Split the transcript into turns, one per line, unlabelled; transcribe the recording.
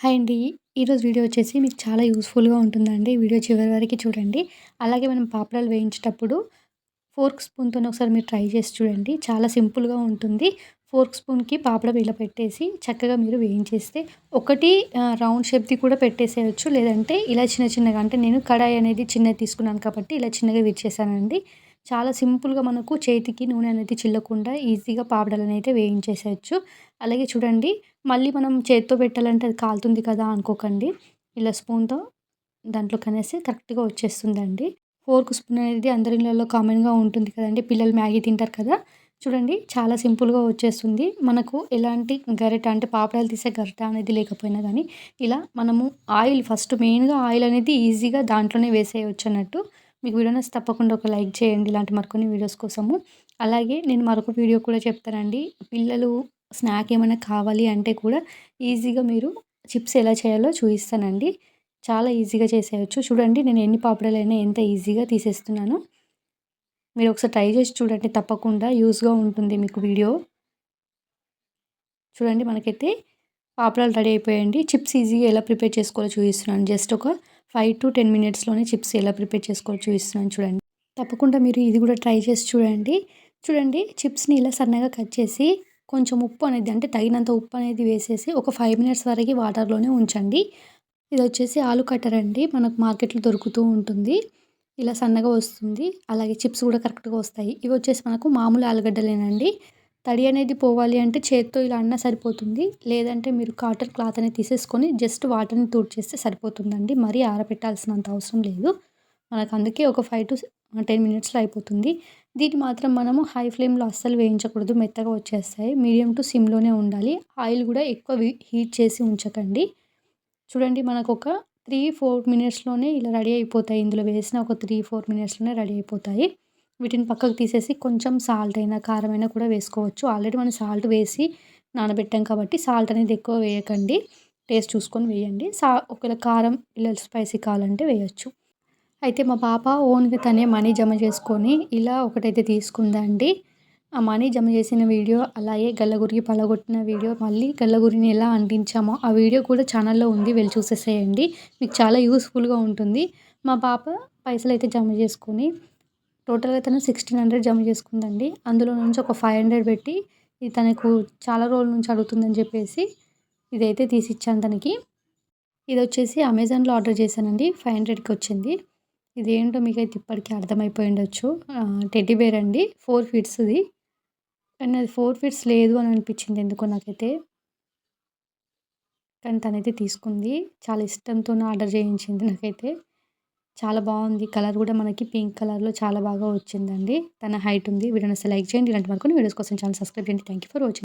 Hi అండి. ఈరోజు video వచ్చేసి మీకు చాలా యూస్ఫుల్గా ఉంటుందండి. వీడియో చివరి వరకు చూడండి. అలాగే మనం పాపడాలు వేయించేటప్పుడు ఫోర్క్ స్పూన్తో ఒకసారి మీరు ట్రై చేసి చూడండి. చాలా సింపుల్గా ఉంటుంది. ఫోర్క్ స్పూన్కి పాపడం ఇలా పెట్టేసి చక్కగా మీరు వేయించేస్తే ఒకటి రౌండ్ షేప్ది కూడా పెట్టేసేయచ్చు. లేదంటే ఇలా చిన్న చిన్నగా అంటే నేను కడాయి అనేది చిన్నది తీసుకున్నాను కాబట్టి ఇలా చిన్నగా విరిచేసానండి. చాలా సింపుల్గా మనకు చేతికి నూనె అనేది చిల్లకుండా ఈజీగా పాపడాలను అయితే వేయించేసేయచ్చు. అలాగే చూడండి మళ్ళీ మనం చేత్తో పెట్టాలంటే అది కాలుతుంది కదా అనుకోకండి. ఇలా స్పూన్తో దాంట్లో కనేసి కరెక్ట్గా వచ్చేస్తుందండి. ఫోర్క్ స్పూన్ అనేది అందరి ఇళ్ళల్లో కామన్గా ఉంటుంది కదండి. పిల్లలు మ్యాగీ తింటారు కదా. చూడండి చాలా సింపుల్గా వచ్చేస్తుంది. మనకు ఎలాంటి గరిట అంటే పాపడాలు తీసే గరిట అనేది లేకపోయినా కానీ ఇలా మనము ఆయిల్ ఫస్ట్ మెయిన్గా ఆయిల్ అనేది ఈజీగా దాంట్లోనే వేసేయచ్చు అన్నట్టు. మీకు వీడియో నచ్చి తప్పకుండా ఒక లైక్ చేయండి. ఇలాంటి మరికొన్ని వీడియోస్ కోసము. అలాగే నేను మరొక వీడియో కూడా చెప్తానండి. పిల్లలు స్నాక్ ఏమైనా కావాలి అంటే కూడా ఈజీగా మీరు చిప్స్ ఎలా చేయాలో చూపిస్తానండి. చాలా ఈజీగా చేసేయచ్చు. చూడండి నేను ఎన్ని పాపడాలైనా ఎంత ఈజీగా తీసేస్తున్నాను. మీరు ఒకసారి ట్రై చేసి చూడండి. తప్పకుండా యూస్గా ఉంటుంది మీకు వీడియో. చూడండి మనకైతే పాపడాలు రెడీ అయిపోయాయండి. చిప్స్ ఈజీగా ఎలా ప్రిపేర్ చేసుకోవాలో చూపిస్తున్నాను. జస్ట్ ఒక ఫైవ్ టు టెన్ మినిట్స్లోనే చిప్స్ ఎలా ప్రిపేర్ చేసుకోవచ్చు ఇస్తున్నాను చూడండి. తప్పకుండా మీరు ఇది కూడా ట్రై చేసి చూడండి. చూడండి చిప్స్ని ఇలా సన్నగా కట్ చేసి కొంచెం ఉప్పు అనేది అంటే తగినంత ఉప్పు అనేది వేసేసి ఒక ఫైవ్ మినిట్స్ వరకు వాటర్లోనే ఉంచండి. ఇది వచ్చేసి ఆలు కట్టర్ అండి. మనకు మార్కెట్లో దొరుకుతూ ఉంటుంది. ఇలా సన్నగా వస్తుంది. అలాగే చిప్స్ కూడా కరెక్ట్గా వస్తాయి. ఇవి వచ్చేసి మనకు మామూలు ఆలుగడ్డలేనండి. తడి అనేది పోవాలి అంటే చేత్తో ఇలా అన్నా సరిపోతుంది. లేదంటే మీరు కాటన్ క్లాత్ అనేది తీసేసుకొని జస్ట్ వాటర్ని చేస్తే సరిపోతుందండి. మరీ ఆరబెట్టాల్సినంత అవసరం లేదు. మనకు అందుకే ఒక ఫైవ్ టు టెన్ మినిట్స్లో అయిపోతుంది. దీన్ని మాత్రం మనము హై ఫ్లేమ్లో అస్సలు వేయించకూడదు. మెత్తగా వచ్చేస్తాయి. మీడియం టు సిమ్లోనే ఉండాలి. ఆయిల్ కూడా ఎక్కువ హీట్ చేసి ఉంచకండి. చూడండి మనకు ఒక త్రీ ఫోర్ మినిట్స్లోనే ఇలా రెడీ అయిపోతాయి. ఇందులో వేసిన ఒక త్రీ ఫోర్ మినిట్స్లోనే రెడీ అయిపోతాయి. వీటిని పక్కకు తీసేసి కొంచెం సాల్ట్ అయినా కారం అయినా కూడా వేసుకోవచ్చు. ఆల్రెడీ మనం సాల్ట్ వేసి నానబెట్టాం కాబట్టి సాల్ట్ అనేది ఎక్కువ వేయకండి. టేస్ట్ చూసుకొని వేయండి. సా ఒకవేళ కారం పిల్లలు స్పైసీ కావాలంటే వేయచ్చు. అయితే మా పాప ఓన్గా తనే మనీ జమ చేసుకొని ఇలా ఒకటైతే తీసుకుందండి. ఆ మనీ జమ చేసిన వీడియో అలాగే గల్లగురికి పలగొట్టిన వీడియో మళ్ళీ గల్లగురిని ఎలా అంటించామో ఆ వీడియో కూడా ఛానల్లో ఉంది. వెళ్ళి చూసేసేయండి. మీకు చాలా యూస్ఫుల్గా ఉంటుంది. మా పాప పైసలు అయితే జమ చేసుకొని టోటల్గా తను సిక్స్టీన్ హండ్రెడ్ జమ చేసుకుందండి. అందులో నుంచి ఒక ఫైవ్ హండ్రెడ్ పెట్టి ఇది తనకు చాలా రోజుల నుంచి అడుగుతుందని చెప్పేసి ఇదైతే తీసి ఇచ్చాను తనకి. ఇది వచ్చేసి అమెజాన్లో ఆర్డర్ చేశానండి. ఫైవ్ హండ్రెడ్కి వచ్చింది. ఇది ఏంటో మీకైతే ఇప్పటికీ అర్థమైపోయి ఉండొచ్చు. టెడ్డీ బేర్ అండి. ఫోర్ ఫీట్స్ది కానీ అది ఫోర్ ఫీట్స్ లేదు అని అనిపించింది ఎందుకో నాకైతే. కానీ తనైతే తీసుకుంది. చాలా ఇష్టంతో ఆర్డర్ చేయించింది నాకైతే. చాలా బాగుంది. కలర్ కూడా మనకి పింక్ కలర్లో చాలా బాగా వచ్చిందండి. తన హైట్ ఉంది. వీడియోని సెలెక్ట్ లైక్ చేయండి. ఇలాంటి మరికొన్ని వీడియోస్ కోసం ఛానల్ సబ్స్క్రైబ్ చేయండి. Thank you for watching.